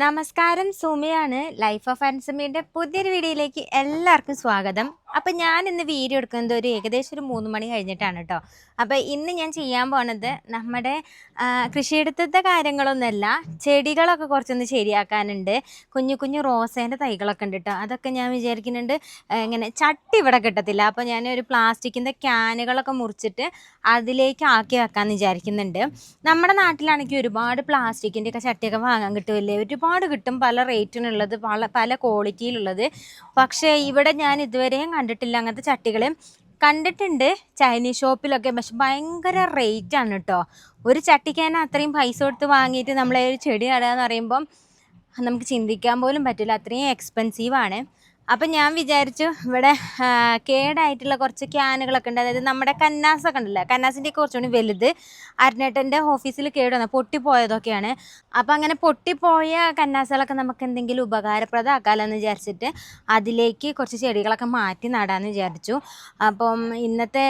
നമസ്കാരം സുമിയാണ്. Life of ആൻസമിയുടെ പുതിയൊരു വീഡിയോയിലേക്ക് എല്ലാവർക്കും സ്വാഗതം. അപ്പം ഞാൻ ഇന്ന് വീഡിയോ എടുക്കുന്നത് ഒരു ഏകദേശം ഒരു മൂന്ന് മണി കഴിഞ്ഞിട്ടാണ് കേട്ടോ അപ്പോൾ ഇന്ന് ഞാൻ ചെയ്യാൻ പോണത് നമ്മുടെ കൃഷിയെടുത്തത്തെ കാര്യങ്ങളൊന്നുമല്ല ചെടികളൊക്കെ കുറച്ചൊന്ന് ശരിയാക്കാനുണ്ട്. കുഞ്ഞു കുഞ്ഞു റോസേന്റെ തൈകളൊക്കെ ഉണ്ട് കേട്ടോ അതൊക്കെ ഞാൻ വിചാരിക്കുന്നുണ്ട് ഇങ്ങനെ ചട്ടി ഇവിടെ കിട്ടത്തില്ല. അപ്പോൾ ഞാൻ ഒരു പ്ലാസ്റ്റിക്കിന്റെ ക്യാനുകളൊക്കെ മുറിച്ചിട്ട് അതിലേക്ക് ആക്കി വെക്കാമെന്ന് വിചാരിക്കുന്നുണ്ട്. നമ്മുടെ നാട്ടിലാണെങ്കിൽ ഒരുപാട് പ്ലാസ്റ്റിക്കിന്റെ ഒക്കെ ചട്ടിയൊക്കെ വാങ്ങാൻ കിട്ടുമല്ലേ ഒരുപാട് കിട്ടും പല റേറ്റിനുള്ളത് പല പല ക്വാളിറ്റിയിലുള്ളത്. പക്ഷേ ഇവിടെ ഞാൻ ഇതുവരെയും കണ്ടിട്ടില്ല അങ്ങനത്തെ ചട്ടികൾ കണ്ടിട്ടുണ്ട് ചൈനീസ് ഷോപ്പിലൊക്കെ പക്ഷെ ഭയങ്കര റേറ്റ് ആണ് കേട്ടോ ഒരു ചട്ടിക്ക് അത്രയും പൈസ കൊടുത്ത് വാങ്ങിയിട്ട് നമ്മളെ ഒരു ചെടി നടുക പറയുമ്പം നമുക്ക് ചിന്തിക്കാൻ പോലും പറ്റില്ല. അത്രയും എക്സ്പെൻസീവ് ആണ്. അപ്പം ഞാൻ വിചാരിച്ചു ഇവിടെ കേടായിട്ടുള്ള കുറച്ച് ക്യാനുകളൊക്കെ ഉണ്ട്. അതായത് നമ്മുടെ കന്നാസൊക്കെ ഉണ്ടല്ലോ കന്നാസിന്റെ കുറച്ചുകൂടി വലുത്. അരുണേട്ടന്റെ ഓഫീസിൽ കേട് വന്ന പൊട്ടിപ്പോയതൊക്കെയാണ്. അപ്പം അങ്ങനെ പൊട്ടിപ്പോയ കന്നാസുകളൊക്കെ നമുക്ക് എന്തെങ്കിലും ഉപകാരപ്രദമാക്കാമല്ലോ വിചാരിച്ചിട്ട് അതിലേക്ക് കുറച്ച് ചെടികളൊക്കെ മാറ്റി നടാമെന്ന് വിചാരിച്ചു. അപ്പം ഇന്നത്തെ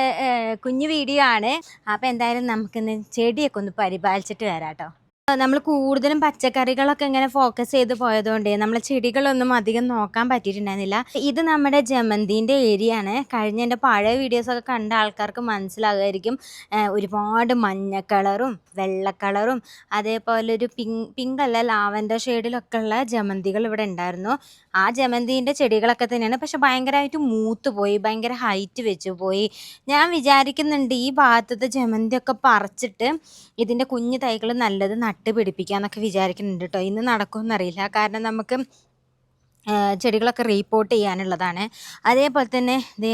കുഞ്ഞു വീഡിയോ ആണ്. അപ്പം എന്തായാലും നമുക്കിന്ന് ചെടിയൊക്കെ ഒന്ന് പരിപാലിച്ചിട്ട് വരാം കേട്ടോ നമ്മൾ കൂടുതലും പച്ചക്കറികളൊക്കെ ഇങ്ങനെ ഫോക്കസ് ചെയ്ത് പോയതുകൊണ്ട് നമ്മളെ ചെടികളൊന്നും അധികം നോക്കാൻ പറ്റിയിട്ടുണ്ടായിരുന്നില്ല. ഇത് നമ്മുടെ ജമന്തിന്റെ ഏരിയ ആണ്. കഴിഞ്ഞ എന്റെ പഴയ വീഡിയോസൊക്കെ കണ്ട ആൾക്കാർക്ക് മനസ്സിലാകുമായിരിക്കും ഒരുപാട് മഞ്ഞ കളറും വെള്ള കളറും അതേപോലെ ഒരു പിങ്ക് പിങ്ക് അല്ല ലാവൻഡർ ഷെയ്ഡിലൊക്കെ ഉള്ള ജമന്തികൾ ഇവിടെ ഉണ്ടായിരുന്നു. ആ ജമന്തിന്റെ ചെടികളൊക്കെ തന്നെയാണ്. പക്ഷെ ഭയങ്കരമായിട്ട് മൂത്ത് പോയി ഭയങ്കര ഹൈറ്റ് വെച്ച് പോയി. ഞാൻ വിചാരിക്കുന്നുണ്ട് ഈ ഭാഗത്തത്തെ ജമന്തിയൊക്കെ പറിച്ചിട്ട് ഇതിന്റെ കുഞ്ഞു തൈകൾ നല്ലത് നട്ട് പിടിപ്പിക്കാന്നൊക്കെ വിചാരിക്കുന്നുണ്ട് കേട്ടോ ഇന്ന് നടക്കുമെന്നറിയില്ല കാരണം നമുക്ക് ചെടികളൊക്കെ റീപ്പോർട്ട് ചെയ്യാനുള്ളതാണ്. അതേപോലെ തന്നെ ദേ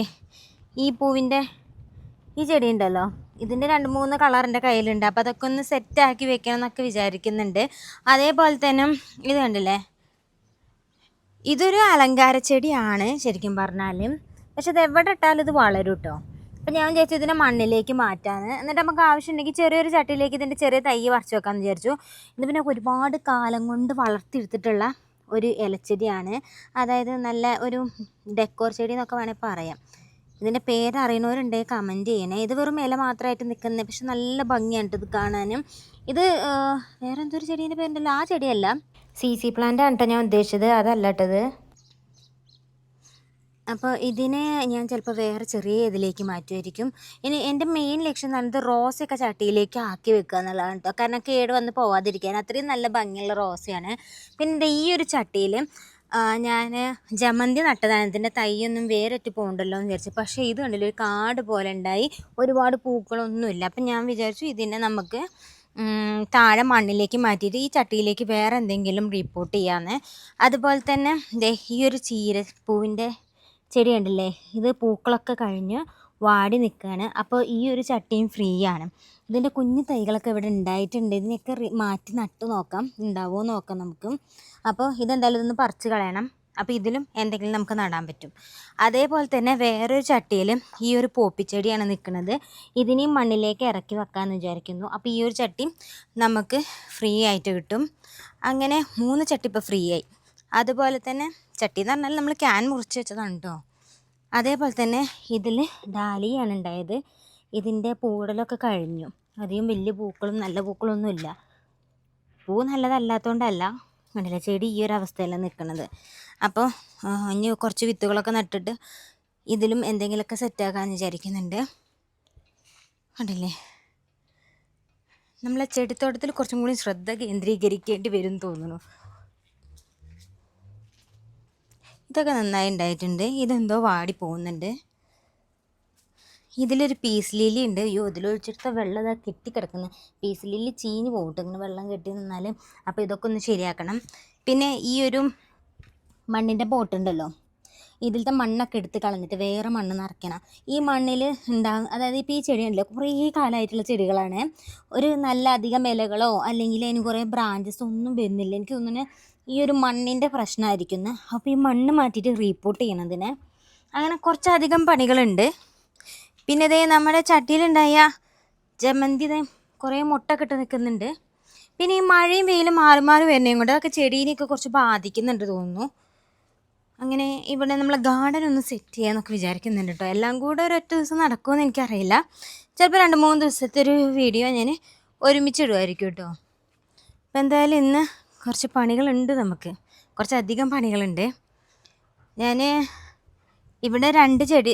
ഈ പൂവിന്റെ ഈ ചെടി ഉണ്ടല്ലോ. ഇതിന്റെ രണ്ട് മൂന്ന് കളർ എന്റെ കയ്യിലുണ്ട്. അപ്പോൾ അതൊക്കെ ഒന്ന് സെറ്റാക്കി വെക്കണം എന്നൊക്കെ വിചാരിക്കുന്നുണ്ട്. അതേപോലെ തന്നെ ഇത് കണ്ടില്ലേ? ഇതൊരു അലങ്കാര ചെടിയാണ് ശരിക്കും പറഞ്ഞാൽ പക്ഷെ ഇത് എവിടെ ഇട്ടാലും ഇത് വളരും കേട്ടോ അപ്പം ഞാൻ വിചാരിച്ചു ഇതിനെ മണ്ണിലേക്ക് മാറ്റാന്ന്. എന്നിട്ട് നമുക്ക് ആവശ്യമുണ്ടെങ്കിൽ ചെറിയൊരു ചട്ടിയിലേക്ക് ഇതിന്റെ ചെറിയ തൈ പറിച്ച് വെക്കാമെന്ന് വിചാരിച്ചു. ഇത് പിന്നെ ഒരുപാട് കാലം കൊണ്ട് വളർത്തിയെടുത്തിട്ടുള്ള ഒരു ഇലച്ചെടിയാണ്. അതായത് നല്ല ഒരു ഡെക്കോർ ചെടി എന്നൊക്കെ വേണമെങ്കിൽ പറയാം. ഇതിന്റെ പേര് അറിയണവരുണ്ടെങ്കിൽ കമന്റ് ചെയ്യണേ. ഇത് വെറും ഇല മാത്രമായിട്ട് നിൽക്കുന്നത് പക്ഷെ നല്ല ഭംഗിയാണ് ഇത് കാണാനും. ഇത് വേറെ എന്തൊരു ചെടീന്റെ പേരുണ്ടല്ലോ. ആ ചെടിയല്ല. സി സി പ്ലാന്റ് ആണ് ഞാൻ ഉദ്ദേശിച്ചത്. അതല്ല കേട്ടത് അപ്പോൾ ഇതിനെ ഞാൻ ചിലപ്പോൾ വേറെ ചെറിയ ഇതിലേക്ക് മാറ്റുമായിരിക്കും ഇനി എന്റെ മെയിൻ ലക്ഷ്യം എന്ന് പറയുന്നത് റോസയൊക്കെ ചട്ടിയിലേക്ക് ആക്കി വെക്കുക എന്നുള്ളതാണ് കേട്ടോ കാരണം കേട് വന്ന് പോവാതിരിക്കാൻ അത്രയും നല്ല ഭംഗിയുള്ള റോസയാണ്. പിന്നെ ഈ ഒരു ചട്ടിയിൽ ഞാൻ ജമന്തി നട്ടതാണ് ഇതിന്റെ തൈയൊന്നും വേറിട്ട് പോകണ്ടല്ലോ എന്ന് വിചാരിച്ചു. പക്ഷേ ഇത് കണ്ടില്ല ഒരു കാട് പോലെ ഉണ്ടായി. ഒരുപാട് പൂക്കളൊന്നുമില്ല. അപ്പം ഞാൻ വിചാരിച്ചു ഇതിനെ നമുക്ക് താഴെ മണ്ണിലേക്ക് മാറ്റിയിട്ട് ഈ ചട്ടിയിലേക്ക് വേറെ എന്തെങ്കിലും റിപ്പോർട്ട് ചെയ്യാമെന്ന് അതുപോലെ തന്നെ ദേ ഈ ഒരു ചീരപ്പൂവിന്റെ ചെടി കണ്ടില്ലേ? ഇത് പൂക്കളൊക്കെ കഴിഞ്ഞ് വാടി നിൽക്കുകയാണ് അപ്പോൾ ഈ ഒരു ചട്ടിയും ഫ്രീ ആണ് ഇതിന്റെ കുഞ്ഞു തൈകളൊക്കെ ഇവിടെ ഉണ്ടായിട്ടുണ്ട്. ഇതിനെയൊക്കെ മാറ്റി നട്ട് നോക്കാം. ഉണ്ടാവുമോ നോക്കാം നമുക്ക്. അപ്പോൾ ഇതെന്തായാലും ഇതൊന്ന് പറിച്ച് കളയണം. അപ്പോൾ ഇതിലും എന്തെങ്കിലും നമുക്ക് നടാൻ പറ്റും. അതേപോലെ തന്നെ വേറൊരു ചട്ടിയിൽ ഈ ഒരു പോപ്പിച്ചെടിയാണ് നിൽക്കുന്നത് ഇതിനെയും മണ്ണിലേക്ക് ഇറക്കി വെക്കാമെന്ന് വിചാരിക്കുന്നു. അപ്പോൾ ഈ ഒരു ചട്ടി നമുക്ക് ഫ്രീ ആയിട്ട് കിട്ടും. അങ്ങനെ മൂന്ന് ചട്ടി ഇപ്പോൾ ഫ്രീ ആയി. അതുപോലെ തന്നെ ചട്ടി എന്ന് പറഞ്ഞാൽ നമ്മൾ ക്യാൻ മുറിച്ച് വെച്ചതാണ് കേട്ടോ അതേപോലെ തന്നെ ഇതിൽ ഡാലിയാണ് ഉണ്ടായത്. ഇതിന്റെ പൂടലൊക്കെ കഴിഞ്ഞു. അധികം വലിയ പൂക്കളും നല്ല പൂക്കളൊന്നുമില്ല പൂ നല്ലതല്ലാത്തതുകൊണ്ടല്ല കണ്ടില്ല ചെടി ഈ ഒരു അവസ്ഥയിലാണ് നിൽക്കുന്നത് അപ്പോൾ ഇനി കുറച്ച് വിത്തുകളൊക്കെ നട്ടിട്ട് ഇതിലും എന്തെങ്കിലുമൊക്കെ സെറ്റാക്കാമെന്ന് വിചാരിക്കുന്നുണ്ട്. കണ്ടില്ലേ? നമ്മളെ ചെടിത്തോട്ടത്തിൽ കുറച്ചും കൂടി ശ്രദ്ധ കേന്ദ്രീകരിക്കേണ്ടി വരും തോന്നുന്നു. ഇതൊക്കെ നന്നായി ഉണ്ടായിട്ടുണ്ട്. ഇതെന്തോ വാടി പോകുന്നുണ്ട്. ഇതിലൊരു പീസ് ലില്ലി ഉണ്ട്. അയ്യോ ഇതിലൊഴിച്ചെടുത്ത വെള്ളം ഇതാ കെട്ടിക്കിടക്കുന്നത് പീസ് ലില്ലി ചീഞ്ഞ് പോകട്ടെ. ട്ടോ ഇങ്ങനെ വെള്ളം കെട്ടി നിന്നാൽ അപ്പോൾ ഇതൊക്കെ ഒന്ന് ശരിയാക്കണം. പിന്നെ ഈ ഒരു മണ്ണിന്റെ ബോട്ടുണ്ടല്ലോ. ഇതിലത്തെ മണ്ണൊക്കെ എടുത്ത് കളഞ്ഞിട്ട് വേറെ മണ്ണ് നിറയ്ക്കണം. ഈ മണ്ണിൽ ഉണ്ടാകും അതായത് ഇപ്പോൾ ഈ ചെടി ഉണ്ടല്ലോ കുറേ കാലമായിട്ടുള്ള ചെടികളാണ്. ഒരു നല്ല അധികം ഇലകളോ അല്ലെങ്കിൽ അതിന് കുറേ ബ്രാഞ്ചസ് ഒന്നും വരുന്നില്ല. എനിക്ക് തോന്നുന്നു ഈ ഒരു മണ്ണിന്റെ പ്രശ്നമായിരിക്കുന്നു അപ്പോൾ ഈ മണ്ണ് മാറ്റിയിട്ട് റീപ്പോർട്ട് ചെയ്യണതിന്. അങ്ങനെ കുറച്ചധികം പണികളുണ്ട്. പിന്നെ ഇതേ നമ്മുടെ ചട്ടിയിലുണ്ടായ ജമന്തി കുറേ മുട്ട ഇട്ട് നിൽക്കുന്നുണ്ട്. പിന്നെ ഈ മഴയും വെയിലും മാറി മാറി വരുന്നതും കൊണ്ട് അതൊക്കെ ചെടീനെയൊക്കെ കുറച്ച് ബാധിക്കുന്നുണ്ട് തോന്നുന്നു. അങ്ങനെ ഇവിടെ നമ്മൾ ഗാർഡൻ ഒന്ന് സെറ്റ് ചെയ്യാന്നൊക്കെ വിചാരിക്കുന്നുണ്ട് കേട്ടോ എല്ലാം കൂടെ ഒരൊറ്റ ദിവസം നടക്കുമെന്ന് എനിക്കറിയില്ല. ചിലപ്പോൾ രണ്ട് മൂന്ന് ദിവസത്തെ ഒരു വീഡിയോ ഞാൻ ഒരുമിച്ച് ഇടുമായിരിക്കും കേട്ടോ അപ്പോൾ എന്തായാലും ഇന്ന് കുറച്ച് പണികളുണ്ട് നമുക്ക്. കുറച്ചധികം പണികളുണ്ട്. ഞാൻ ഇവിടെ രണ്ട് ചെടി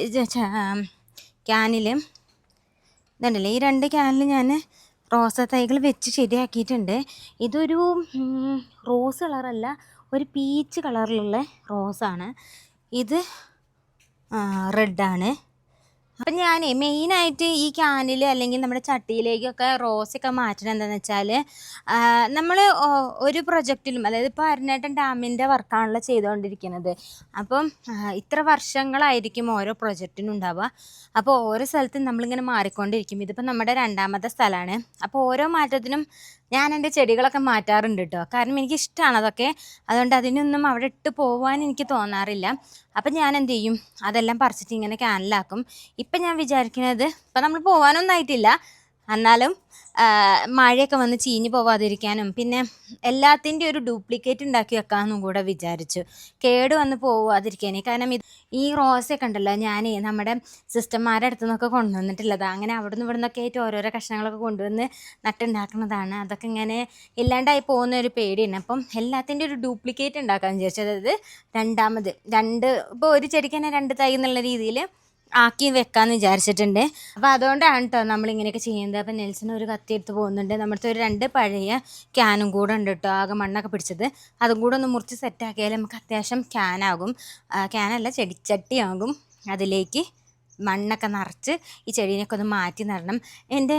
ക്യാനിൽ ഇതുണ്ടല്ലേ. ഈ രണ്ട് ക്യാനിൽ ഞാൻ റോസ തൈകൾ വെച്ച് ശരിയാക്കിയിട്ടുണ്ട്. ഇതൊരു റോസ് കളറല്ല ഒരു പീച്ച് കളറിലുള്ള റോസാണ് ഇത് റെഡാണ് അപ്പം ഞാൻ മെയിനായിട്ട് ഈ ക്യാനിൽ അല്ലെങ്കിൽ നമ്മുടെ ചട്ടിയിലേക്കൊക്കെ റോസൊക്കെ മാറ്റണം എന്താണെന്ന് വെച്ചാൽ നമ്മൾ ഒരു പ്രൊജക്റ്റിലും അതായത് ഇപ്പോൾ അരുണേട്ടൻ ഡാമിന്റെ വർക്കാണല്ലോ ചെയ്തുകൊണ്ടിരിക്കുന്നത് അപ്പം ഇത്ര വർഷങ്ങളായിരിക്കും ഓരോ പ്രൊജക്റ്റിനും ഉണ്ടാവുക. അപ്പോൾ ഓരോ സ്ഥലത്തും നമ്മളിങ്ങനെ മാറിക്കൊണ്ടിരിക്കും. ഇതിപ്പോൾ നമ്മുടെ രണ്ടാമത്തെ സ്ഥലമാണ്. അപ്പോൾ ഓരോ മാറ്റത്തിനും ഞാൻ എന്റെ ചെടികളൊക്കെ മാറ്റാറുണ്ട് കേട്ടോ കാരണം എനിക്ക് ഇഷ്ടമാണ് അതൊക്കെ. അതുകൊണ്ട് അതിനൊന്നും അവിടെ ഇട്ട് പോകാൻ എനിക്ക് തോന്നാറില്ല. അപ്പം ഞാൻ എന്ത് ചെയ്യും അതെല്ലാം പറിച്ചിട്ട് ഇങ്ങനെ ക്യാനിലാക്കും. ഇപ്പം ഞാൻ വിചാരിക്കുന്നത് ഇപ്പം നമ്മൾ പോകാനൊന്നും ആയിട്ടില്ല. എന്നാലും മഴയൊക്കെ വന്ന് ചീഞ്ഞു പോവാതിരിക്കാനും പിന്നെ എല്ലാത്തിന്റെ ഒരു ഡ്യൂപ്ലിക്കേറ്റ് ഉണ്ടാക്കി വെക്കാമെന്നും കൂടെ വിചാരിച്ചു. കേട് വന്ന് പോവാതിരിക്കാനേ. കാരണം ഇത് ഈ റോസൊക്കെ ഉണ്ടല്ലോ ഞാൻ നമ്മുടെ സിസ്റ്റർമാരുടെ അടുത്തു നിന്നൊക്കെ കൊണ്ടുവന്നിട്ടുള്ളത്. അങ്ങനെ അവിടെ നിന്ന് ഇവിടെ നിന്നൊക്കെ ആയിട്ട് ഓരോരോ കഷ്ണങ്ങളൊക്കെ കൊണ്ടുവന്ന് നട്ടുണ്ടാക്കുന്നതാണ്. അതൊക്കെ ഇങ്ങനെ ഇല്ലാണ്ടായി പോകുന്ന ഒരു പേടിയാണ്. അപ്പം എല്ലാത്തിന്റെ ഒരു ഡ്യൂപ്ലിക്കേറ്റ് ഉണ്ടാക്കാമെന്ന് വിചാരിച്ചു. അതായത് രണ്ടാമത് രണ്ട് ഇപ്പോൾ ഒരു ചെടിക്ക് തന്നെ രണ്ട് തൈ എന്നുള്ള രീതിയിൽ ആക്കി വെക്കാമെന്ന് വിചാരിച്ചിട്ടുണ്ട്. അപ്പോൾ അതുകൊണ്ടാണ് കേട്ടോ നമ്മൾ ഇങ്ങനെയൊക്കെ ചെയ്യുന്നത്. അപ്പോൾ നെൽസൺ ഒരു കത്തി എടുത്ത് പോകുന്നുണ്ട്. നമ്മുടെ ഒരു രണ്ട് പഴയ ക്യാനും കൂടെ ഉണ്ട് കേട്ടോ ആകെ മണ്ണൊക്കെ പിടിച്ചത്. അതും കൂടെ ഒന്ന് മുറിച്ച് സെറ്റാക്കിയാൽ നമുക്ക് അത്യാവശ്യം ക്യാനാകും ക്യാനല്ല ചെടിച്ചട്ടിയാകും അതിലേക്ക് മണ്ണൊക്കെ നിറച്ച് ഈ ചെടീനെയൊക്കെ ഒന്ന് മാറ്റി നടണം എന്റെ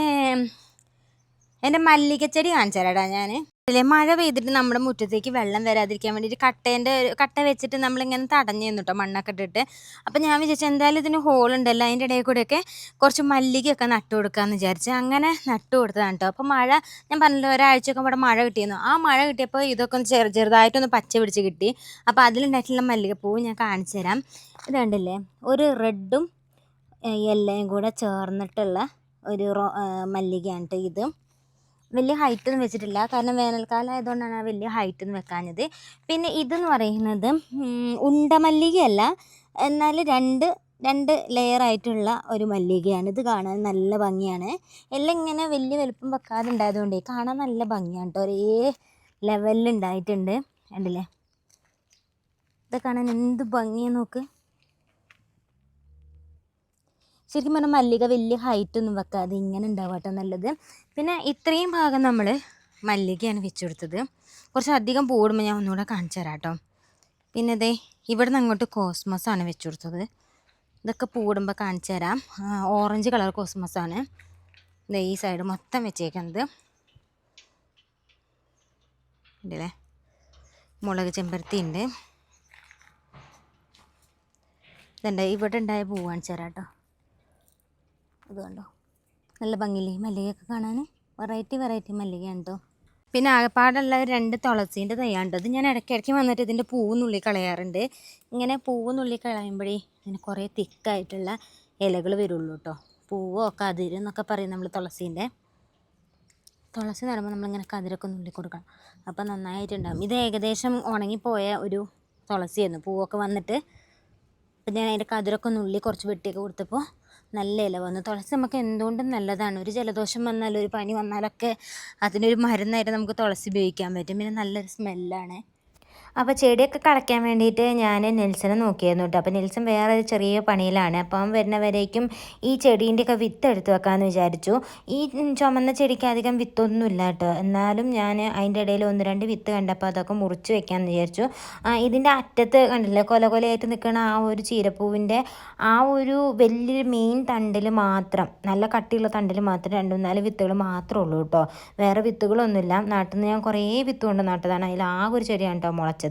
എന്റെ മല്ലികച്ചെടി കാണിച്ചു തരാടാ ഞാൻ മഴ പെയ്തിട്ട് നമ്മുടെ മുറ്റത്തേക്ക് വെള്ളം വരാതിരിക്കാൻ വേണ്ടിയിട്ട് കട്ടേന്റെ കട്ട വെച്ചിട്ട് നമ്മളിങ്ങനെ തടഞ്ഞു നിന്നു കേട്ടോ മണ്ണൊക്കെ ഇട്ടിട്ട്. അപ്പം ഞാൻ വിചാരിച്ചു എന്തായാലും ഇതിന് ഹോളുണ്ടല്ലോ അതിന്റെ ഇടയിൽ കൂടെയൊക്കെ കുറച്ച് മല്ലികയൊക്കെ നട്ടു കൊടുക്കാമെന്ന് വിചാരിച്ചു അങ്ങനെ നട്ടു കൊടുത്തതാണ് കേട്ടോ അപ്പോൾ മഴ ഞാൻ പറഞ്ഞല്ലോ ഒരാഴ്ചയൊക്കെ ഇവിടെ മഴ കിട്ടിയിരുന്നു ആ മഴ കിട്ടിയപ്പോൾ ഇതൊക്കെ ഒന്ന് ചെറു ചെറുതായിട്ടൊന്ന് പച്ച പിടിച്ച് കിട്ടി. അപ്പോൾ അതിലുണ്ടായിട്ടുള്ള മല്ലികപ്പൂവ് ഞാൻ കാണിച്ചു തരാം. ഇത് കണ്ടില്ലേ ഒരു റെഡും യെല്ലയും കൂടെ ചേർന്നിട്ടുള്ള ഒരു മല്ലികയാണ് കേട്ടോ ഇത്. വലിയ ഹൈറ്റ് ഒന്നും വെച്ചിട്ടില്ല. കാരണം വേനൽക്കാലം ആയതുകൊണ്ടാണ് വലിയ ഹൈറ്റ് ഒന്നും വെക്കാഞ്ഞത്. പിന്നെ ഇതെന്ന് പറയുന്നത് ഉണ്ടമല്ലികയല്ല. എന്നാൽ രണ്ട് രണ്ട് ലെയർ ആയിട്ടുള്ള ഒരു മല്ലികയാണ്. ഇത് കാണാൻ നല്ല ഭംഗിയാണ്. എല്ലാം ഇങ്ങനെ വലിയ വലുപ്പം വെക്കാതെ ഉണ്ടായതുകൊണ്ട് കാണാൻ നല്ല ഭംഗിയാണ് കേട്ടോ ഒരേ ലെവലിൽ ഉണ്ടായിട്ടുണ്ട്. കണ്ടില്ലേ? ഇത് കാണാൻ എന്ത് ഭംഗിയാണ് നോക്ക്. ശരിക്കും പറഞ്ഞാൽ മല്ലിക വലിയ ഹൈറ്റ് ഒന്നും വെക്കാതെ ഇങ്ങനെ ഉണ്ടാവട്ടെ നല്ലത്. പിന്നെ ഇത്രയും ഭാഗം നമ്മൾ മല്ലികയാണ് വെച്ച് കൊടുത്തത്. കുറച്ച് അധികം പൂടുമ്പോൾ ഞാൻ ഒന്നുകൂടെ കാണിച്ചു തരാം കേട്ടോ പിന്നെ ദേ ഇവിടെ നിന്ന് അങ്ങോട്ട് കോസ്മസ് ആണ് വെച്ച് കൊടുത്തത്. ഇതൊക്കെ പൂടുമ്പോൾ കാണിച്ചു തരാം. ഓറഞ്ച് കളർ കോസ്മസ് ആണ്. ദേ ഈ സൈഡ് മൊത്തം വെച്ചേക്കുന്നത് ഉണ്ടല്ലേ മുളക് ചെമ്പരത്തി ഉണ്ട് ഇതുണ്ട് ഇവിടെ ഉണ്ടായ പൂ കാണിച്ചു തരാം കേട്ടോ ഇത് കണ്ടോ? നല്ല ഭംഗിയില്ലേ? മല്ലികയൊക്കെ കാണാൻ വെറൈറ്റി വെറൈറ്റി മല്ലികയാണ് കേട്ടോ പിന്നെ ആകെപ്പാടുള്ള രണ്ട് തുളസീന്റെ തയ്യാണ്ട് ഇത് ഞാൻ ഇടയ്ക്കിടയ്ക്ക് വന്നിട്ട് ഇതിന്റെ പൂവ് നുള്ളി കളയാറുണ്ട്. ഇങ്ങനെ പൂവ് നുള്ളി കളയുമ്പോഴേ ഇതിന് കുറേ തിക്കായിട്ടുള്ള ഇലകൾ വരുള്ളൂ കേട്ടോ. പൂവോ കതിര് എന്നൊക്കെ പറയും നമ്മൾ തുളസീന്റെ. തുളസി നടുമ്പോൾ നമ്മളിങ്ങനെ കതിരൊക്കെ നുള്ളി കൊടുക്കണം. അപ്പോൾ നന്നായിട്ടുണ്ടാകും ഇത് ഏകദേശം ഉണങ്ങിപ്പോയ ഒരു തുളസിയായിരുന്നു. പൂവൊക്കെ വന്നിട്ട്. അപ്പം ഞാൻ അതിന്റെ കതിരൊക്കെ നുള്ളി കുറച്ച് വെട്ടിയൊക്കെ കൊടുത്തപ്പോൾ നല്ല ഇല വന്നു. തുളസി നമുക്ക് എന്തുകൊണ്ടും നല്ലതാണ്. ഒരു ജലദോഷം വന്നാലും ഒരു പനി വന്നാലൊക്കെ അതിനൊരു മരുന്നായിട്ട് നമുക്ക് തുളസി ഉപയോഗിക്കാൻ പറ്റും. പിന്നെ നല്ലൊരു സ്മെല്ലാണ് അപ്പോൾ ചെടിയൊക്കെ കളയ്ക്കാൻ വേണ്ടിയിട്ട് ഞാൻ നെൽസനെ നോക്കിയായിരുന്നു കേട്ടോ. അപ്പോൾ നെൽസൺ വേറെ ഒരു ചെറിയ പണിയിലാണ്. അപ്പോൾ അവൻ വരുന്നവരേക്കും ഈ ചെടീന്റെയൊക്കെ വിത്ത് എടുത്ത് വെക്കാമെന്ന് വിചാരിച്ചു. ഈ ചുമന്ന ചെടിക്ക് അധികം വിത്തൊന്നുമില്ല കേട്ടോ. എന്നാലും ഞാൻ അതിന്റെ ഇടയിൽ ഒന്ന് രണ്ട് വിത്ത് കണ്ടപ്പോൾ അതൊക്കെ മുറിച്ച് വെക്കാമെന്ന് വിചാരിച്ചു. ആ, ഇതിന്റെ അറ്റത്ത് കണ്ടില്ലേ കൊല കൊലയായിട്ട് നിൽക്കുന്ന ആ ഒരു ചീരപ്പൂവിന്റെ ആ ഒരു വലിയൊരു മെയിൻ തണ്ടിൽ മാത്രം നല്ല കട്ടിയുള്ള തണ്ടിൽ മാത്രം രണ്ട് നാല് വിത്തുകൾ മാത്രമേ ഉള്ളൂ കേട്ടോ. വേറെ വിത്തുകളൊന്നുമില്ല. നാട്ടിൽ നിന്ന് ഞാൻ കുറേ വിത്ത് കൊണ്ട് നട്ടതാണ്. അതിൽ ആകെ ഒരു ചെടിയാണ് കേട്ടോ മുളച്ചത്.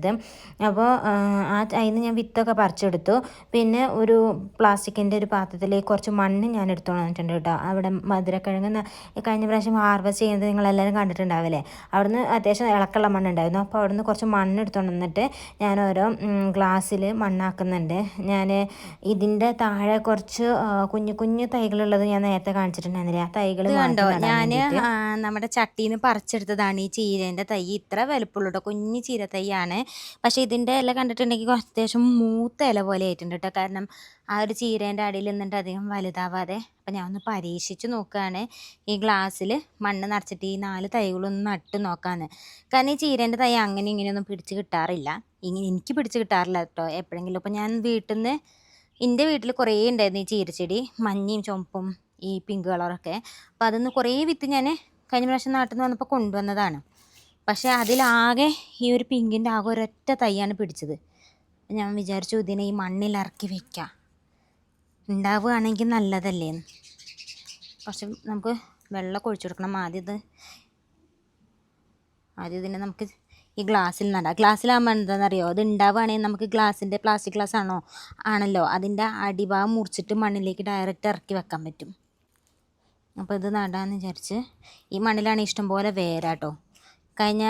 അപ്പോൾ ആ അതിൽ നിന്ന് ഞാൻ വിത്തൊക്കെ പറിച്ചെടുത്തു. പിന്നെ ഒരു പ്ലാസ്റ്റിക്കിന്റെ ഒരു പാത്രത്തിലേക്ക് കുറച്ച് മണ്ണ് ഞാൻ എടുത്തോണ്ട് വന്നിട്ടുണ്ട് കേട്ടോ. അവിടെ മധുരക്കിഴങ്ങ് കഴിഞ്ഞ പ്രാവശ്യം ഹാർവെസ്റ്റ് ചെയ്യുന്നത് നിങ്ങളെല്ലാവരും കണ്ടിട്ടുണ്ടാവില്ലേ? അവിടുന്ന് അത്യാവശ്യം ഇളക്കുള്ള മണ്ണുണ്ടായിരുന്നു. അപ്പോൾ അവിടുന്ന് കുറച്ച് മണ്ണ് എടുത്തോണ്ട് വന്നിട്ട് ഞാൻ ഓരോ ഗ്ലാസ്സിൽ മണ്ണാക്കുന്നുണ്ട്. ഞാൻ ഇതിന്റെ താഴെ കുറച്ച് കുഞ്ഞു കുഞ്ഞു തൈകളുള്ളത് ഞാൻ നേരത്തെ കാണിച്ചിട്ടുണ്ടായിരുന്നില്ല? ആ തൈകൾ കണ്ടോ? ഞാൻ നമ്മുടെ ചട്ടിയിൽ നിന്ന് പറിച്ചെടുത്തതാണ് ഈ ചീരേന്റെ തൈ. ഇത്ര വലുപ്പമുള്ളൂ കുഞ്ഞു ചീര തൈയാണ് പക്ഷേ ഇതിന്റെ ഇല കണ്ടിട്ടുണ്ടെങ്കിൽ അത്യാവശ്യം മൂത്ത ഇല പോലെ ആയിട്ടുണ്ട് കേട്ടോ. കാരണം ആ ഒരു ചീരേന്റെ അടിയിൽ നിന്നിട്ട് അധികം വലുതാവാതെ. അപ്പം ഞാൻ ഒന്ന് പരീക്ഷിച്ച് നോക്കുകയാണ്. ഈ ഗ്ലാസ്സിൽ മണ്ണ് നിറച്ചിട്ട് ഈ നാല് തൈകളൊന്ന് നട്ട് നോക്കാമെന്ന്. കാരണം ഈ ചീരേന്റെ തൈ അങ്ങനെ ഇങ്ങനെയൊന്നും പിടിച്ച് കിട്ടാറില്ല. ഇങ്ങനെ എനിക്ക് പിടിച്ച് കിട്ടാറില്ല കേട്ടോ എപ്പോഴെങ്കിലും. അപ്പോൾ ഞാൻ വീട്ടിൽ നിന്ന് എന്റെ വീട്ടിൽ കുറേ ഉണ്ടായിരുന്നു ഈ ചീരച്ചെടി. മഞ്ഞയും ചുമപ്പും ഈ പിങ്ക് കളറൊക്കെ. അപ്പോൾ അതൊന്ന് കുറേ വിത്ത് ഞാൻ കഴിഞ്ഞ പ്രാവശ്യം നാട്ടിൽ നിന്ന് വന്നപ്പോൾ കൊണ്ടുവന്നതാണ്. പക്ഷേ അതിലാകെ ഈ ഒരു പിങ്കിന്റെ ആകെ ഒരൊറ്റ തൈയാണ് പിടിച്ചത്. ഞാൻ വിചാരിച്ചു ഇതിനെ ഈ മണ്ണിൽ ഇറക്കി വെക്കാം. ഉണ്ടാവുകയാണെങ്കിൽ നല്ലതല്ലേ? പക്ഷെ നമുക്ക് വെള്ളം ഒഴിച്ചു കൊടുക്കണം. ആദ്യം ഇത് ആദ്യം ഇതിനെ നമുക്ക് ഈ ഗ്ലാസ്സിൽ നടാം. ഗ്ലാസ്സിലാകുമ്പോൾ എന്താണെന്നറിയോ? അത് ഉണ്ടാവുകയാണെങ്കിൽ നമുക്ക് ഗ്ലാസ്സിന്റെ പ്ലാസ്റ്റിക് ഗ്ലാസ് ആണോ? ആണല്ലോ. അതിന്റെ അടിഭാഗം മുറിച്ചിട്ട് മണ്ണിലേക്ക് ഡയറക്റ്റ് ഇറക്കി വെക്കാൻ പറ്റും. അപ്പോൾ ഇത് നടാമെന്ന് വിചാരിച്ച് ഈ മണ്ണിലാണ് ഇഷ്ടംപോലെ വേരാട്ടോ. കഴിഞ്ഞ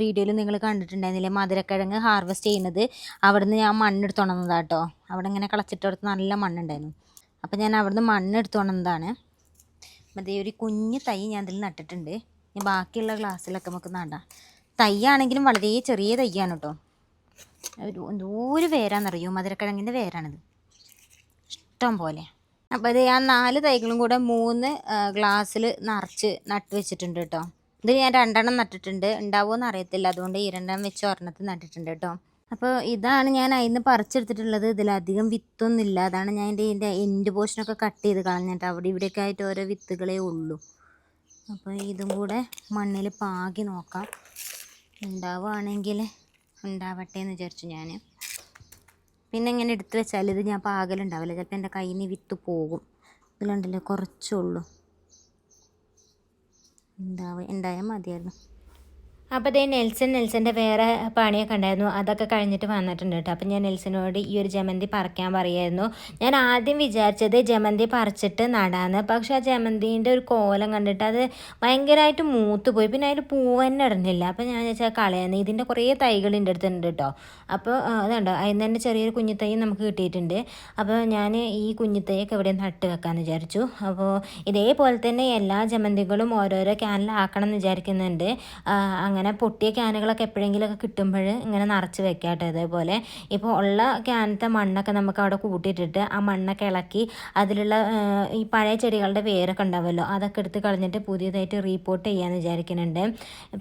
വീഡിയോയിൽ നിങ്ങൾ കണ്ടിട്ടുണ്ടായിരുന്നില്ലേ? മധുരക്കിഴങ്ങ് ഹാർവെസ്റ്റ് ചെയ്യുന്നത്. അവിടുന്ന് ഞാൻ മണ്ണെടുത്ത് കേട്ടോ അവിടെ ഇങ്ങനെ കളച്ചിട്ടടുത്ത് നല്ല മണ്ണുണ്ടായിരുന്നു. അപ്പോൾ ഞാൻ അവിടുന്ന് മണ്ണെടുത്ത് കൊണ്ടുവന്നതാണ് മറ്റേ ഒരു കുഞ്ഞ് തൈ ഞാൻ ഇതിൽ നട്ടിട്ടുണ്ട്. ഇനി ബാക്കിയുള്ള ഗ്ലാസ്സിലൊക്കെ നമുക്ക് നടാം. തൈ ആണെങ്കിലും വളരെ ചെറിയ തൈയാണ് കേട്ടോ ഒരു എന്തോരു വേരാന്നറിയോ മധുരക്കിഴങ്ങിന്റെ വേരാണിത് ഇഷ്ടം പോലെ. അപ്പോൾ ഇത് ഞാൻ നാല് തൈകളും കൂടെ മൂന്ന് ഗ്ലാസ്സിൽ നിറച്ച് നട്ട് വെച്ചിട്ടുണ്ട് കേട്ടോ ഇത് ഞാൻ രണ്ടെണ്ണം നട്ടിട്ടുണ്ട്. ഉണ്ടാവുമോയെന്ന് അറിയത്തില്ല. അതുകൊണ്ട് ഈ രണ്ടെണ്ണം വെച്ച് ഒരെണ്ണത്തിൽ നട്ടിട്ടുണ്ട് കേട്ടോ. അപ്പോൾ ഇതാണ് ഞാൻ അതിൽ നിന്ന് പറിച്ചെടുത്തിട്ടുള്ളത്. ഇതിലധികം വിത്തൊന്നുമില്ല. അതാണ് ഞാൻ എന്റെ ഇതിന്റെ എൻഡ് പോർഷനൊക്കെ കട്ട് ചെയ്ത് കളഞ്ഞിട്ട് അവിടെ ഇവിടെയൊക്കെ ആയിട്ട് ഓരോ വിത്തുകളേ ഉള്ളൂ. അപ്പോൾ ഇതും കൂടെ മണ്ണിൽ പാകി നോക്കാം. ഉണ്ടാവുകയാണെങ്കിൽ ഉണ്ടാവട്ടെ എന്ന് വിചാരിച്ചു ഞാൻ. പിന്നെ ഇങ്ങനെ എടുത്തു വെച്ചാൽ ഇത് ഞാൻ പാകലുണ്ടാവില്ല. ചിലപ്പോൾ എന്റെ കയ്യിൽ നിന്ന് വിത്ത് പോകും. ഇതിലുണ്ടല്ലോ കുറച്ചുള്ളൂ ഉണ്ടാവ ഉണ്ടായാൽ മതിയായിരുന്നു. അപ്പോൾ അതേ നെൽസൺ നെൽസന്റെ വേറെ പണിയൊക്കെ ഉണ്ടായിരുന്നു. അതൊക്കെ കഴിഞ്ഞിട്ട് വന്നിട്ടുണ്ട് കേട്ടോ. അപ്പോൾ ഞാൻ നെൽസനോട് ഈ ഒരു ജമന്തി പറിക്കാൻ പറയായിരുന്നു. ഞാൻ ആദ്യം വിചാരിച്ചത് ജമന്തി പറിച്ചിട്ട് നടാന്ന്. പക്ഷെ ആ ജമന്തിന്റെ ഒരു കോലം കണ്ടിട്ട് അത് ഭയങ്കരമായിട്ട് മൂത്ത് പോയി പിന്നെ അതിൽ പൂവ് തന്നെ ഇടുന്നില്ല. അപ്പം ഞാൻ വെച്ചാൽ കളയാന്ന്. ഇതിന്റെ കുറേ തൈകൾ എന്റെ അടുത്തുണ്ട് കേട്ടോ. അപ്പോൾ അതുണ്ടോ അതിൽ തന്നെ ചെറിയൊരു കുഞ്ഞിത്തൈ നമുക്ക് കിട്ടിയിട്ടുണ്ട്. അപ്പോൾ ഞാൻ ഈ കുഞ്ഞിത്തൈയൊക്കെ ഇവിടെ നട്ട് വെക്കാമെന്ന് വിചാരിച്ചു. അപ്പോൾ ഇതേപോലെ തന്നെ എല്ലാ ജമന്തികളും ഓരോരോ ക്യാനിലാക്കണം എന്ന് വിചാരിക്കുന്നുണ്ട്. അങ്ങനെ പൊട്ടിയ ക്യാനുകളൊക്കെ എപ്പോഴെങ്കിലുമൊക്കെ കിട്ടുമ്പോൾ ഇങ്ങനെ നിറച്ച് വെക്കാട്ടോ ഇതേപോലെ. ഇപ്പോൾ ഉള്ള ക്യാനത്തെ മണ്ണൊക്കെ നമുക്ക് അവിടെ കൂട്ടിയിട്ടിട്ട് ആ മണ്ണൊക്കെ ഇളക്കി അതിലുള്ള ഈ പഴയ ചെടികളുടെ വേരൊക്കെ ഉണ്ടാവുമല്ലോ അതൊക്കെ എടുത്ത് കളഞ്ഞിട്ട് പുതിയതായിട്ട് റീപോർട്ട് ചെയ്യാമെന്ന് വിചാരിക്കുന്നുണ്ട്.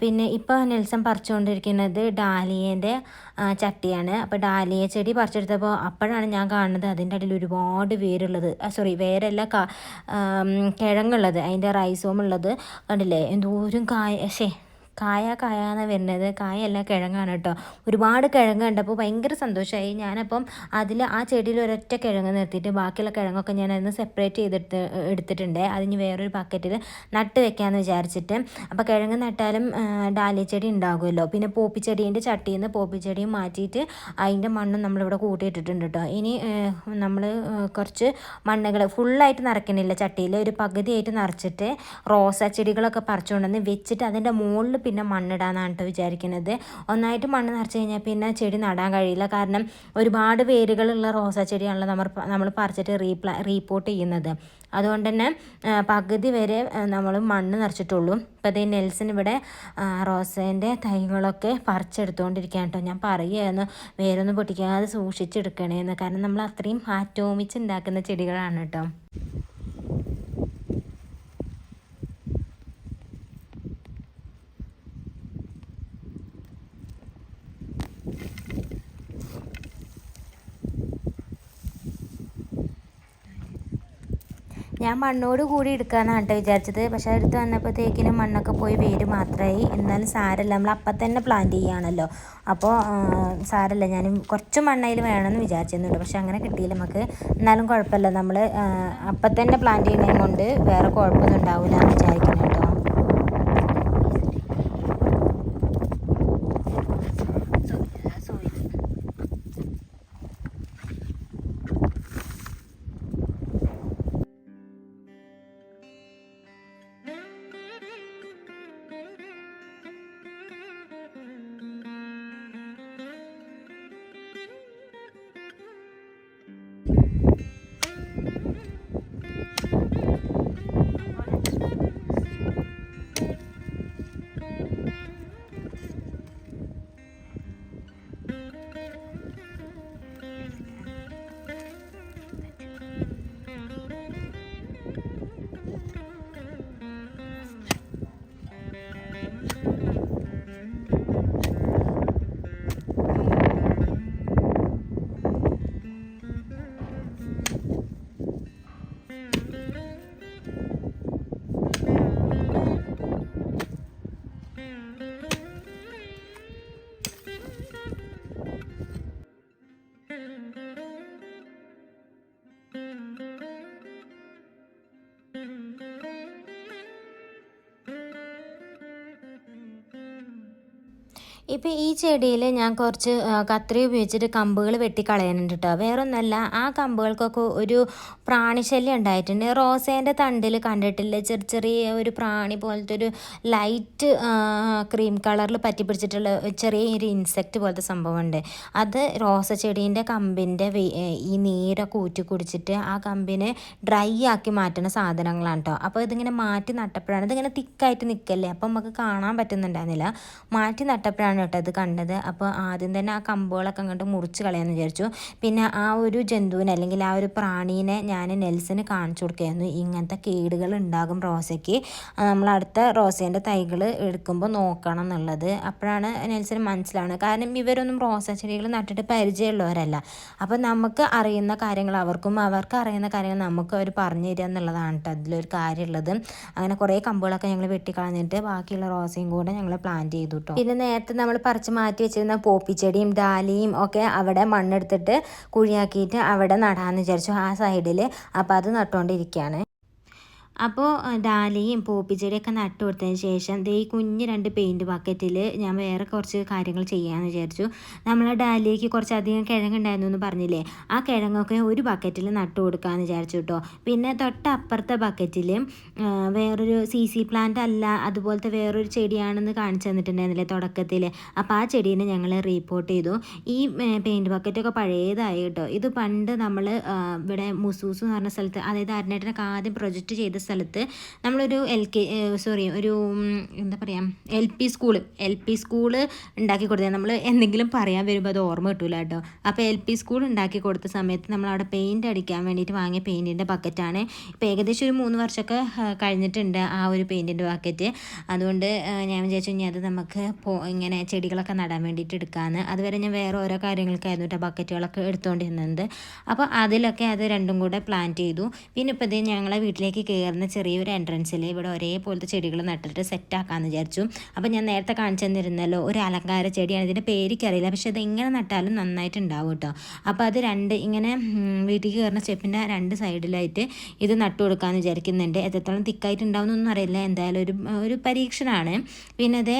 പിന്നെ ഇപ്പോൾ നെൽസൺ പറിച്ചുകൊണ്ടിരിക്കുന്നത് ഡാലിയേന്റെ ചട്ടിയാണ്. അപ്പോൾ ഡാലിയ ചെടി പറിച്ചെടുത്തപ്പോൾ അപ്പോഴാണ് ഞാൻ കാണുന്നത് അതിന്റെ അടിയിൽ ഒരുപാട് വേരുള്ളത്. സോറി വേരല്ല കിഴങ്ങുള്ളത് അതിന്റെ റൈസോം ഉള്ളത്. കണ്ടില്ലേ? എന്തോരം കായ ശേ കായ കായ എന്ന് വരുന്നത് കായല്ല കിഴങ്ങാണ് കേട്ടോ. ഒരുപാട് കിഴങ്ങ് കണ്ടപ്പോൾ ഭയങ്കര സന്തോഷമായി ഞാനപ്പം അതിൽ ആ ചെടിയിൽ ഒരൊറ്റ കിഴങ്ങ് നിർത്തിയിട്ട് ബാക്കിയുള്ള കിഴങ്ങൊക്കെ ഞാൻ അതിന് സെപ്പറേറ്റ് ചെയ്തെടുത്ത് എടുത്തിട്ടുണ്ട്. അതിന് വേറൊരു പാക്കറ്റിൽ നട്ട് വെക്കാമെന്ന് വിചാരിച്ചിട്ട്. അപ്പോൾ കിഴങ്ങ് നട്ടാലും ഡാലിയ ചെടി ഉണ്ടാകുമല്ലോ. പിന്നെ പോപ്പിച്ചെടീന്റെ ചട്ടിയിൽ നിന്ന് പോപ്പിച്ചെടിയും മാറ്റിയിട്ട് അതിന്റെ മണ്ണും നമ്മളിവിടെ കൂട്ടിയിട്ടിട്ടുണ്ട് കേട്ടോ. ഇനി നമ്മൾ കുറച്ച് മണ്ണുകൾ ഫുള്ളായിട്ട് നിറയ്ക്കണില്ല ചട്ടിയിൽ ഒരു പകുതിയായിട്ട് നിറച്ചിട്ട് റോസാ ചെടികളൊക്കെ പറിച്ചുകൊണ്ടുവന്ന് വെച്ചിട്ട് അതിന്റെ മുകളിൽ പിന്നെ മണ്ണിടാന്നാണ് കേട്ടോ വിചാരിക്കുന്നത്. ഒന്നായിട്ട് മണ്ണ് നിറച്ച് കഴിഞ്ഞാൽ പിന്നെ ചെടി നടാൻ കഴിയില്ല. കാരണം ഒരുപാട് വേരുകളുള്ള റോസാ ചെടിയാണല്ലോ നമ്മൾ നമ്മൾ പറിച്ചിട്ട് റീപ്ലാ റീപോർട്ട് ചെയ്യുന്നത്. അതുകൊണ്ട് തന്നെ പകുതി വരെ നമ്മൾ മണ്ണ് നിറച്ചിട്ടുള്ളൂ. ഇപ്പോൾ അതേ നെൽസൺ ഇവിടെ റോസേന്റെ തൈകളൊക്കെ പറിച്ചെടുത്തുകൊണ്ടിരിക്കുകയാണ് കേട്ടോ ഞാൻ പറയുകയായിരുന്നു വേരൊന്നും പൊട്ടിക്കാതെ സൂക്ഷിച്ചെടുക്കണേന്ന്. കാരണം നമ്മൾ അത്രയും ആറ്റോമിച്ച് ഉണ്ടാക്കുന്ന ചെടികളാണ് കേട്ടോ ഞാൻ മണ്ണോട് കൂടി എടുക്കാമെന്നാണ് കേട്ടോ വിചാരിച്ചത്. പക്ഷേ അടുത്ത് വന്നപ്പോഴത്തേക്കിനും മണ്ണൊക്കെ പോയി വേര് മാത്രമായി. എന്നാലും സാരല്ല നമ്മൾ അപ്പം തന്നെ പ്ലാന്റ് ചെയ്യുകയാണല്ലോ. അപ്പോൾ സാരല്ല ഞാൻ കുറച്ച് മണ്ണയിൽ വേണമെന്ന് വിചാരിച്ചിരുന്നുണ്ട് പക്ഷെ അങ്ങനെ കിട്ടിയില്ല. നമുക്ക് എന്നാലും കുഴപ്പമില്ല. നമ്മൾ അപ്പം തന്നെ പ്ലാന്റ് ചെയ്യുന്നതും കൊണ്ട് വേറെ കുഴപ്പമൊന്നും ഉണ്ടാവില്ല എന്ന് വിചാരിക്കുന്നു ഇപ്പോൾ ഈ ചെടിയിൽ ഞാൻ കുറച്ച് കത്രി ഉപയോഗിച്ചിട്ട് കമ്പുകൾ വെട്ടിക്കളയാനുണ്ട് കേട്ടോ വേറൊന്നല്ല ആ കമ്പുകൾക്കൊക്കെ ഒരു പ്രാണിശല്യം ഉണ്ടായിട്ടുണ്ട്. റോസേന്റെ തണ്ടിൽ കണ്ടിട്ടില്ല? ചെറിയ ചെറിയ ഒരു പ്രാണി പോലത്തെ ഒരു ലൈറ്റ് ക്രീം കളറിൽ പറ്റി പിടിച്ചിട്ടുള്ള ചെറിയ ഒരു ഇൻസെക്റ്റ് പോലത്തെ സംഭവമുണ്ട്. അത് റോസ ചെടീന്റെ കമ്പിന്റെ ഈ നീരൊക്കെ ഊറ്റി കുടിച്ചിട്ട് ആ കമ്പിനെ ഡ്രൈ ആക്കി മാറ്റുന്ന സാധനങ്ങളാണ് കേട്ടോ അപ്പോൾ ഇതിങ്ങനെ മാറ്റി നട്ടപ്പോഴാണ് ഇതിങ്ങനെ തിക്കായിട്ട് നിൽക്കല്ലേ അപ്പം നമുക്ക് കാണാൻ പറ്റുന്നുണ്ടായിരുന്നില്ല. മാറ്റി നട്ടപ്പോഴാണ് കേട്ടോ ഇത് കണ്ടത്. അപ്പോൾ ആദ്യം തന്നെ ആ കമ്പുകളൊക്കെ അങ്ങോട്ട് മുറിച്ച് കളയാമെന്ന് വിചാരിച്ചു. പിന്നെ ആ ഒരു ജന്തുവിനെ അല്ലെങ്കിൽ ആ ഒരു പ്രാണീനെ ഞാൻ നെൽസിന് കാണിച്ചു കൊടുക്കുകയായിരുന്നു ഇങ്ങനത്തെ കേടുകൾ ഉണ്ടാകും റോസയ്ക്ക്. നമ്മൾ അടുത്ത റോസേന്റെ തൈകൾ എടുക്കുമ്പോൾ നോക്കണം എന്നുള്ളത്. അപ്പോഴാണ് നെൽസിന് മനസ്സിലാവുന്നത്. കാരണം ഇവരൊന്നും റോസ ചെടികൾ നട്ടിട്ട് പരിചയമുള്ളവരല്ല. അപ്പോൾ നമുക്ക് അറിയുന്ന കാര്യങ്ങൾ അവർക്കും അവർക്ക് അറിയുന്ന കാര്യങ്ങൾ നമുക്ക് അവർ പറഞ്ഞു തരിക എന്നുള്ളതാണ് കേട്ടോ അതിലൊരു കാര്യമുള്ളത്. അങ്ങനെ കുറേ കമ്പുകളൊക്കെ ഞങ്ങൾ വെട്ടിക്കളഞ്ഞിട്ട് ബാക്കിയുള്ള റോസയും കൂടെ ഞങ്ങൾ പ്ലാന്റ് ചെയ്തു കേട്ടോ. പിന്നെ നേരത്തെ നമ്മൾ പറിച്ച് മാറ്റി വെച്ചിരുന്ന പോപ്പിച്ചെടിയും ഡാലിയും ഒക്കെ അവിടെ മണ്ണെടുത്തിട്ട് കുഴിയാക്കിയിട്ട് അവിടെ നടാമെന്ന് വിചാരിച്ചു. ആ സൈഡിൽ അപ്പോൾ അത് നട്ടുകൊണ്ടിരിക്കുകയാണ് അപ്പോൾ ഡാലിയും പോപ്പിച്ചെടിയൊക്കെ നട്ടു കൊടുത്തതിന് ശേഷം ദേ ഈ കുഞ്ഞ് രണ്ട് പെയിന്റ് ബക്കറ്റിൽ ഞാൻ വേറെ കുറച്ച് കാര്യങ്ങൾ ചെയ്യാമെന്ന് വിചാരിച്ചു. നമ്മൾ ഡാലിയയ്ക്ക് കുറച്ചധികം കിഴങ്ങുണ്ടായിരുന്നു എന്ന് പറഞ്ഞില്ലേ? ആ കിഴങ്ങൊക്കെ ഒരു ബക്കറ്റിൽ നട്ടു കൊടുക്കാമെന്ന് വിചാരിച്ചു കേട്ടോ പിന്നെ തൊട്ടപ്പുറത്തെ ബക്കറ്റിൽ വേറൊരു സി സി പ്ലാന്റ് അല്ല അതുപോലത്തെ വേറൊരു ചെടിയാണെന്ന് കാണിച്ചു തന്നിട്ടുണ്ടായിരുന്നില്ലേ തുടക്കത്തിൽ അപ്പോൾ ആ ചെടീനെ ഞങ്ങൾ റീപ്പോർട്ട് ചെയ്തു. ഈ പെയിന്റ് ബക്കറ്റൊക്കെ പഴയതായി കേട്ടോ ഇത് പണ്ട് നമ്മൾ ഇവിടെ മുസൂസ് എന്ന് പറഞ്ഞ സ്ഥലത്ത് അതായത് അരനേട്ടനൊക്കെ ആദ്യം പ്രൊജക്റ്റ് ചെയ്ത സ്ഥലത്ത് നമ്മളൊരു എൽ കെ സോറി ഒരു എന്താ പറയുക L P school L P school ഉണ്ടാക്കി കൊടുത്തത് നമ്മൾ എന്തെങ്കിലും പറയാൻ വരുമ്പോൾ അത് ഓർമ്മ കിട്ടൂല കേട്ടോ. അപ്പോൾ എൽ പി സ്കൂൾ ഉണ്ടാക്കി കൊടുത്ത സമയത്ത് നമ്മൾ അവിടെ പെയിന്റ് അടിക്കാൻ വേണ്ടിയിട്ട് വാങ്ങിയ പെയിന്റിന്റെ ബക്കറ്റാണ് ഇപ്പോൾ ഏകദേശം ഒരു മൂന്ന് വർഷമൊക്കെ കഴിഞ്ഞിട്ടുണ്ട് ആ ഒരു പെയിന്റിന്റെ ബക്കറ്റ് അതുകൊണ്ട് ഞാൻ വിചാരിച്ചു ഇനി അത് നമുക്ക് ഇങ്ങനെ ചെടികളൊക്കെ നടാൻ വേണ്ടിയിട്ട് എടുക്കാമെന്ന് അതുവരെ ഞാൻ വേറെ ഓരോ കാര്യങ്ങൾക്കായിരുന്നു കേട്ടോ ബക്കറ്റുകളൊക്കെ എടുത്തുകൊണ്ടിരുന്നത് അപ്പോൾ അതിലൊക്കെ അത് രണ്ടും കൂടെ പ്ലാൻ ചെയ്തു. പിന്നെ ഇപ്പോൾ ഇത് ഞങ്ങളെ വീട്ടിലേക്ക് കയറുന്ന ചെറിയൊരു എൻട്രൻസിൽ ഇവിടെ ഒരേപോലത്തെ ചെടികൾ നട്ടിട്ട് സെറ്റാക്കാമെന്ന് വിചാരിച്ചു. അപ്പോൾ ഞാൻ നേരത്തെ കാണിച്ചു തന്നിരുന്നല്ലോ ഒരു അലങ്കാര ചെടിയാണ്. ഇതിന്റെ പേരിക്കറിയില്ല പക്ഷേ ഇത് എങ്ങനെ നട്ടാലും നന്നായിട്ട് ഉണ്ടാവും കേട്ടോ. അപ്പോൾ അത് രണ്ട് ഇങ്ങനെ വീട്ടിൽ കയറുന്ന സ്റ്റെപ്പിന്റെ രണ്ട് സൈഡിലായിട്ട് ഇത് നട്ടു കൊടുക്കാമെന്ന് വിചാരിക്കുന്നുണ്ട്. എത്രത്തോളം തിക്കായിട്ട് ഉണ്ടാവുന്നൊന്നും അറിയില്ല. എന്തായാലും ഒരു ഒരു പരീക്ഷണമാണ് പിന്നെ അത്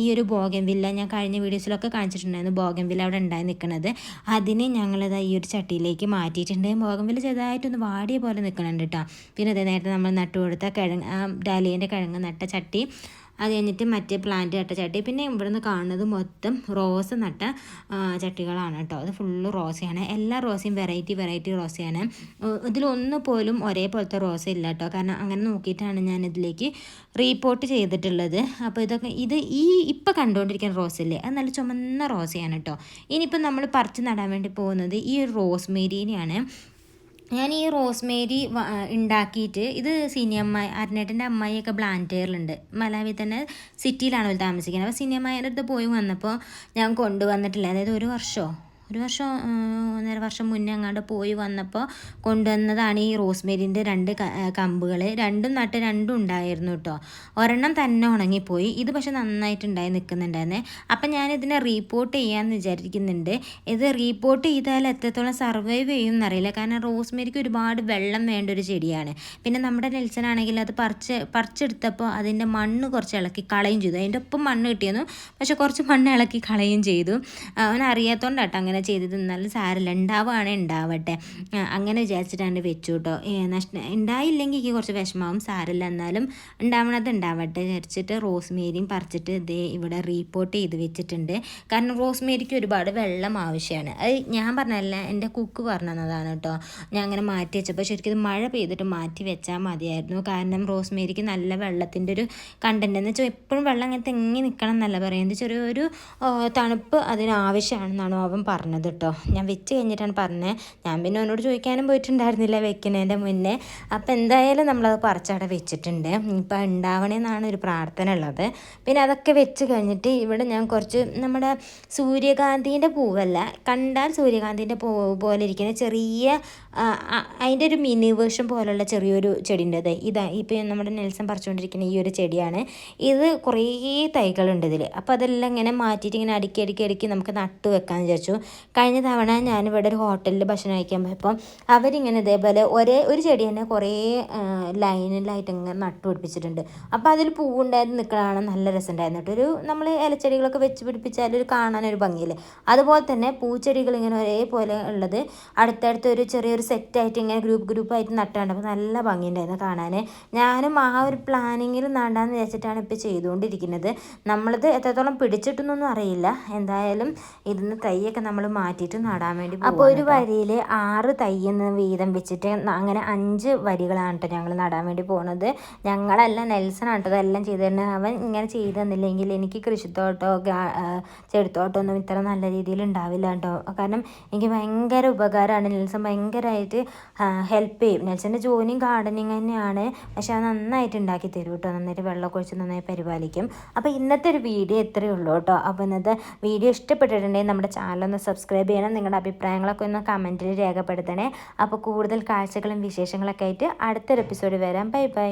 ഈ ഒരു ബോഗൻവില്ല ഞാൻ കഴിഞ്ഞ വീഡിയോസിലൊക്കെ കാണിച്ചിട്ടുണ്ടായിരുന്നു. ബോഗൻവില്ല അവിടെ ഉണ്ടായി നിൽക്കുന്നത് അതിനെ ഞങ്ങളത് ഈ ഒരു ചട്ടിയിലേക്ക് മാറ്റിയിട്ടുണ്ട്. ബോഗൻവില്ല ചെറുതായിട്ടൊന്ന് വാടിയ പോലെ നിൽക്കുന്നുണ്ട് കേട്ടോ. പിന്നെ അതേ നേരത്തെ നമ്മൾ നട്ടു കൊടുത്ത കിഴങ്ങ് ആ ഡാലിയന്റെ കിഴങ്ങ് നട്ട ചട്ടി അത് കഴിഞ്ഞിട്ട് മറ്റേ പ്ലാന്റ് നട്ട ചട്ടി. പിന്നെ ഇവിടുന്ന് കാണുന്നത് മൊത്തം റോസ് നട്ട ചട്ടികളാണ് കേട്ടോ. അത് ഫുള്ള് റോസയാണ്. എല്ലാ റോസയും വെറൈറ്റി വെറൈറ്റി റോസയാണ്. ഇതിലൊന്നു പോലും ഒരേപോലത്തെ റോസ ഇല്ല കേട്ടോ. കാരണം അങ്ങനെ നോക്കിയിട്ടാണ് ഞാൻ ഇതിലേക്ക് റീപോർട്ട് ചെയ്തിട്ടുള്ളത്. അപ്പോൾ ഇതൊക്കെ ഇത് ഈ ഇപ്പം കണ്ടുകൊണ്ടിരിക്കുന്ന റോസില്ലേ? അത് നല്ല ചുമന്ന റോസയാണ് കേട്ടോ. ഇനിയിപ്പം നമ്മൾ പറിച്ച് നടാൻ വേണ്ടി പോകുന്നത് ഈ റോസ് റോസ്മേരീനെയാണ് ഞാൻ ഈ റോസ്മേരി ഉണ്ടാക്കിയിട്ട് ഇത് സിനിയമ്മായി അരനേട്ടന്റെ അമ്മായിയൊക്കെ ബ്ലാന്റേറിലുണ്ട് മലാവി തന്നെ സിറ്റിയിലാണ് അവർ താമസിക്കുന്നത്. അപ്പോൾ സിനിയമ്മായിന്റെ അടുത്ത് പോയി വന്നപ്പോൾ ഞാൻ കൊണ്ടുവന്നിട്ടില്ല. അതായത് ഒരു വർഷമോ ഒരു വർഷം ഒന്നര വർഷം മുന്നേ അങ്ങോട്ട് പോയി വന്നപ്പോൾ കൊണ്ടുവന്നതാണ് ഈ റോസ്മേരിന്റെ രണ്ട് കമ്പുകൾ രണ്ടും നട്ട് രണ്ടും ഉണ്ടായിരുന്നു കേട്ടോ ഒരെണ്ണം തന്നെ ഉണങ്ങിപ്പോയി. ഇത് പക്ഷെ നന്നായിട്ടുണ്ടായി നിൽക്കുന്നുണ്ടായിരുന്നേ അപ്പം ഞാൻ ഇതിനെ റീപോർട്ട് ചെയ്യാമെന്ന് വിചാരിക്കുന്നുണ്ട്. ഇത് റീപ്പോർട്ട് ചെയ്താൽ എത്രത്തോളം സർവൈവ് ചെയ്യും എന്നറിയില്ല. കാരണം റോസ്മേരിക്ക് ഒരുപാട് വെള്ളം വേണ്ട ഒരു ചെടിയാണ്. പിന്നെ നമ്മുടെ നെൽസൺ ആണെങ്കിൽ അത് പറിച്ച് പറിച്ചെടുത്തപ്പോൾ അതിന്റെ മണ്ണ് കുറച്ച് ഇളക്കി കളയും ചെയ്തു. അതിന്റെ ഒപ്പം മണ്ണ് കിട്ടിയെന്നു. പക്ഷെ കുറച്ച് മണ്ണ് ഇളക്കി കളയും ചെയ്തു. അവൻ അറിയാത്തതുകൊണ്ടാട്ടോ അങ്ങനെ ചെയ്തത് എന്നാലും സാരമില്ല ഉണ്ടാവുകയാണെങ്കിൽ ഉണ്ടാവട്ടെ അങ്ങനെ വിചാരിച്ചിട്ടാണ് വെച്ചു കേട്ടോ നഷ്ട ഉണ്ടായില്ലെങ്കിൽ എനിക്ക് കുറച്ച് വിഷമാവും സാരമില്ല എന്നാലും ഉണ്ടാവണത് ഉണ്ടാവട്ടെ വിചാരിച്ചിട്ട് റോസ്മേരിയും പറിച്ചിട്ട് ഇതേ ഇവിടെ റീപ്പോർട്ട് ചെയ്ത് വെച്ചിട്ടുണ്ട്. കാരണം റോസ്മേരിക്ക് ഒരുപാട് വെള്ളം ആവശ്യമാണ് അത് ഞാൻ പറഞ്ഞല്ല എന്റെ കുക്ക് പറഞ്ഞു തന്നതാണ് കേട്ടോ ഞാൻ അങ്ങനെ മാറ്റി വെച്ചപ്പോൾ ശരിക്കും മഴ പെയ്തിട്ട് മാറ്റി വെച്ചാൽ മതിയായിരുന്നു. കാരണം റോസ്മേരിക്ക് നല്ല വെള്ളത്തിന്റെ ഒരു കണ്ടന്റ് എന്ന് വെച്ചാൽ എപ്പോഴും വെള്ളം അങ്ങനെ തെങ്ങി നിൽക്കണം എന്നല്ല പറയുന്നത് ചെറിയൊരു തണുപ്പ് അതിന് ആവശ്യമാണെന്നാണ് അവൻ പറഞ്ഞത്. കേട്ടോ ഞാൻ വെച്ച് കഴിഞ്ഞിട്ടാണ് പറഞ്ഞത് ഞാൻ പിന്നെ അവനോട് ചോദിക്കാനും പോയിട്ടുണ്ടായിരുന്നില്ല വെക്കുന്നതിന്റെ മുന്നേ. അപ്പോൾ എന്തായാലും നമ്മളത് പറിച്ചവിടെ വെച്ചിട്ടുണ്ട്. ഇപ്പം ഉണ്ടാവണമെന്നാണ് ഒരു പ്രാർത്ഥന ഉള്ളത് പിന്നെ അതൊക്കെ വെച്ച് കഴിഞ്ഞിട്ട് ഇവിടെ ഞാൻ കുറച്ച് നമ്മുടെ സൂര്യകാന്തിന്റെ പൂവല്ല കണ്ടാൽ സൂര്യകാന്തിന്റെ പൂവ് പോലെ ഇരിക്കുന്ന ചെറിയ അതിന്റെ ഒരു മിനി വേർഷൻ പോലുള്ള ചെറിയൊരു ചെടിന്റെത് ഇതാ ഇപ്പം നമ്മുടെ നെൽസൺ പറിച്ചുകൊണ്ടിരിക്കുന്ന ഈ ഒരു ചെടിയാണ്. ഇത് കുറേ തൈകളുണ്ട് ഇതിൽ അപ്പോൾ അതെല്ലാം ഇങ്ങനെ മാറ്റിയിട്ട് ഇങ്ങനെ അടുക്കി അടുക്കി അടുക്കി നമുക്ക് നട്ടു വെക്കാമെന്ന് വിചാരിച്ചു. കഴിഞ്ഞ തവണ ഞാനിവിടെ ഒരു ഹോട്ടലിൽ ഭക്ഷണം കഴിക്കാൻ പോയപ്പോൾ അവരിങ്ങനെ ഇതേപോലെ ഒരേ ഒരു ചെടി തന്നെ കുറേ ലൈനിലായിട്ട് ഇങ്ങനെ നട്ടു പിടിപ്പിച്ചിട്ടുണ്ട്. അപ്പോൾ അതിൽ പൂവുണ്ടായത് നിൽക്കണതാണ് നല്ല രസമുണ്ടായിരുന്നു കേട്ടോ. ഒരു നമ്മൾ ഇലച്ചെടികളൊക്കെ വെച്ച് പിടിപ്പിച്ചാൽ ഒരു കാണാനൊരു ഭംഗിയില്ലേ? അതുപോലെ തന്നെ പൂച്ചെടികൾ ഇങ്ങനെ ഒരേപോലെ ഉള്ളത് അടുത്തടുത്ത് ഒരു ചെറിയൊരു സെറ്റായിട്ട് ഇങ്ങനെ ഗ്രൂപ്പ് ഗ്രൂപ്പായിട്ട് നട്ടാണ്ട് അപ്പോൾ നല്ല ഭംഗിയുണ്ടായിരുന്നു കാണാൻ ഞാനും ആ ഒരു പ്ലാനിങ്ങിൽ നടാന്ന് വിചാരിച്ചിട്ടാണ് ഇപ്പോൾ ചെയ്തുകൊണ്ടിരിക്കുന്നത്. നമ്മളത് എത്രത്തോളം പിടിച്ചിട്ടൊന്നും അറിയില്ല. എന്തായാലും ഇതിന് തൈയൊക്കെ നമ്മൾ മാറ്റിയിട്ട് നടാൻ വേണ്ടി അപ്പോൾ ഒരു വരിയിൽ ആറ് തൈ എന്ന വീതം വെച്ചിട്ട് അങ്ങനെ അഞ്ച് വരികളാണ് കേട്ടോ ഞങ്ങൾ നടാൻ വേണ്ടി പോകുന്നത് ഞങ്ങളെല്ലാം നെൽസൺ ആണ് കേട്ടോ അതെല്ലാം ചെയ്ത് തന്നെ അവൻ ഇങ്ങനെ ചെയ്ത് തന്നില്ലെങ്കിൽ എനിക്ക് കൃഷിത്തോട്ടോ ചെടിത്തോട്ടോ ഒന്നും ഇത്ര നല്ല രീതിയിൽ ഉണ്ടാവില്ല കേട്ടോ കാരണം എനിക്ക് ഭയങ്കര ഉപകാരമാണ്. നെൽസൺ ഭയങ്കരമായിട്ട് ഹെൽപ്പ് ചെയ്യും. നെൽസന്റെ ജോലിയും ഗാർഡനിങ് തന്നെയാണ്. പക്ഷെ അത് നന്നായിട്ട് ഉണ്ടാക്കി തരും കേട്ടോ നന്നായിട്ട് വെള്ളമൊക്കെ ഒഴിച്ച് നന്നായി പരിപാലിക്കും. അപ്പോൾ ഇന്നത്തെ ഒരു വീഡിയോ ഇത്രയേ ഉള്ളൂ കേട്ടോ അപ്പോൾ ഇന്നത്തെ വീഡിയോ ഇഷ്ടപ്പെട്ടിട്ടുണ്ടെങ്കിൽ നമ്മുടെ ചാനൽ ഒന്ന് സബ്സ്ക്രൈബ് ചെയ്യണം. നിങ്ങളുടെ അഭിപ്രായങ്ങളൊക്കെ ഒന്ന് കമന്റിൽ രേഖപ്പെടുത്തണേ. അപ്പോൾ കൂടുതൽ കാഴ്ചകളും വിശേഷങ്ങളൊക്കെ ആയിട്ട് അടുത്തൊരു എപ്പിസോഡ് വരാം. Bye bye